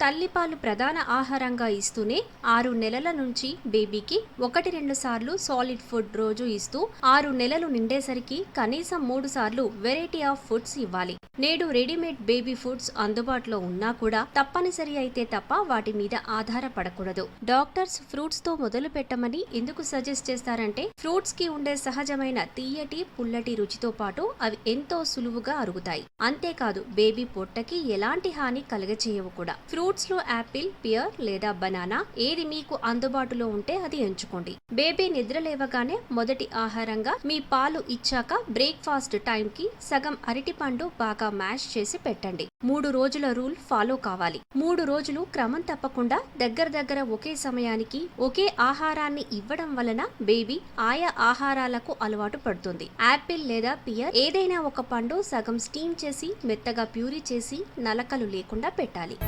తల్లిపాలు ప్రధాన ఆహారంగా ఇస్తూనే ఆరు నెలల నుంచి బేబీకి ఒకటి రెండు సార్లు సాలిడ్ ఫుడ్ రోజు ఇస్తూ ఆరు నెలలు నిండేసరికి కనీసం మూడు సార్లు వెరైటీ ఆఫ్ ఫుడ్స్ ఇవ్వాలి. నేడు రెడీమేడ్ బేబీ ఫుడ్స్ అందుబాటులో ఉన్నా కూడా తప్పనిసరి అయితే తప్ప వాటి మీద ఆధారపడకూడదు. డాక్టర్స్ ఫ్రూట్స్తో మొదలు పెట్టమని ఎందుకు సజెస్ట్ చేస్తారంటే ఫ్రూట్స్కి ఉండే సహజమైన తీయటి పుల్లటి రుచితో పాటు అవి ఎంతో సులువుగా అరుగుతాయి. అంతేకాదు బేబీ పొట్టకి ఎలాంటి హాని కలగచేయవు కూడా. ఫ్రూట్స్ ఫ్రూట్స్లో యాపిల్ పియర్ లేదా బనానా ఏది మీకు అందుబాటులో ఉంటే అది ఎంచుకోండి. బేబీ నిద్ర లేవగానే మొదటి ఆహారంగా మీ పాలు ఇచ్చాక బ్రేక్ఫాస్ట్ టైంకి సగం అరటిపండు బాగా మ్యాష్ చేసి పెట్టండి. మూడు రోజుల రూల్ ఫాలో కావాలి. మూడు రోజులు క్రమం తప్పకుండా దగ్గర దగ్గర ఒకే సమయానికి ఒకే ఆహారాన్ని ఇవ్వడం వలన బేబీ ఆయా ఆహారాలకు అలవాటు పడుతుంది. యాపిల్ లేదా పియర్ ఏదైనా ఒక పండు సగం స్టీమ్ చేసి మెత్తగా ప్యూరీ చేసి నలకలు లేకుండా పెట్టాలి.